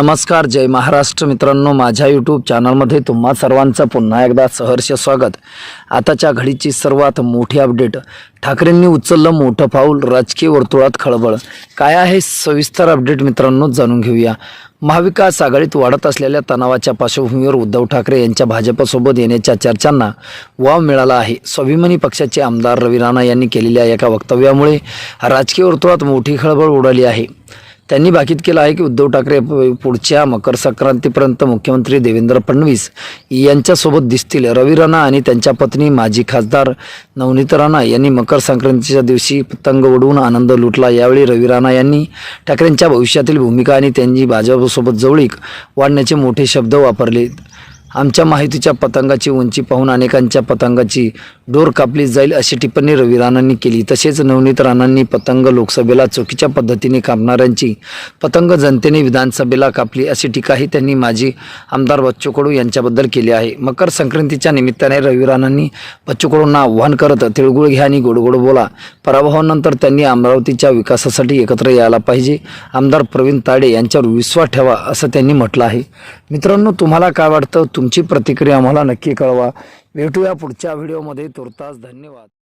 नमस्कार जय महाराष्ट्र मित्रांनो. माझ्या यूट्यूब चॅनलमध्ये तुम्हा सर्वांचं पुन्हा एकदा सहर्ष स्वागत. आताच्या घडीची सर्वात मोठी अपडेट ठाकरेंनी उचललं मोठं पाऊल राजकीय वर्तुळात खळबळ. काय आहे सविस्तर अपडेट मित्रांनो जाणून घेऊया. महाविकास आघाडीत वाढत असलेल्या तणावाच्या पार्श्वभूमीवर उद्धव ठाकरे यांच्या भाजपसोबत येण्याच्या चर्चांना वाव मिळाला आहे. स्वाभिमानी पक्षाचे आमदार रवी राणा यांनी केलेल्या एका वक्तव्यामुळे राजकीय वर्तुळात मोठी खळबळ उडाली आहे. त्यांनी भाकीत केलं आहे की उद्धव ठाकरे पुढच्या मकर संक्रांतीपर्यंत मुख्यमंत्री देवेंद्र फडणवीस यांच्यासोबत दिसतील. रवी राणा आणि त्यांच्या पत्नी माजी खासदार नवनीत राणा यांनी मकर संक्रांतीच्या दिवशी पतंग उडवून आनंद लुटला. यावेळी रवी राणा यांनी ठाकरेंच्या भविष्यातील भूमिका आणि त्यांची भाजपसोबत जवळीक वाढण्याचे मोठे शब्द वापरले. आमच्या माहितीच्या पतंगाची उंची पाहून अनेकांच्या पतंगाची डोर कापली जाईल अशी टिप्पणी रवी राणांनी केली. तसेच नवनीत राणांनी पतंग लोकसभेला चुकीच्या पद्धतीने कापणाऱ्यांची पतंग जनतेने विधानसभेला कापली अशी टीकाही त्यांनी माजी आमदार बच्चू कडू यांच्याबद्दल केली आहे. मकर संक्रांतीच्या निमित्ताने रवी राणांनी बच्चू कडूंना आव्हान करत तिळगुळ घ्या आणि गोडगोड बोला. पराभवानंतर त्यांनी अमरावतीच्या विकासासाठी एकत्र यायला पाहिजे. आमदार प्रवीण ताडे यांच्यावर विश्वास ठेवा असं त्यांनी म्हटलं आहे. मित्रांनो तुम्हाला काय वाटतं? तुमची प्रतिक्रिया आम्हाला नक्की कळवा. भेटूया पुढच्या व्हिडिओमध्ये. तुर्तास धन्यवाद.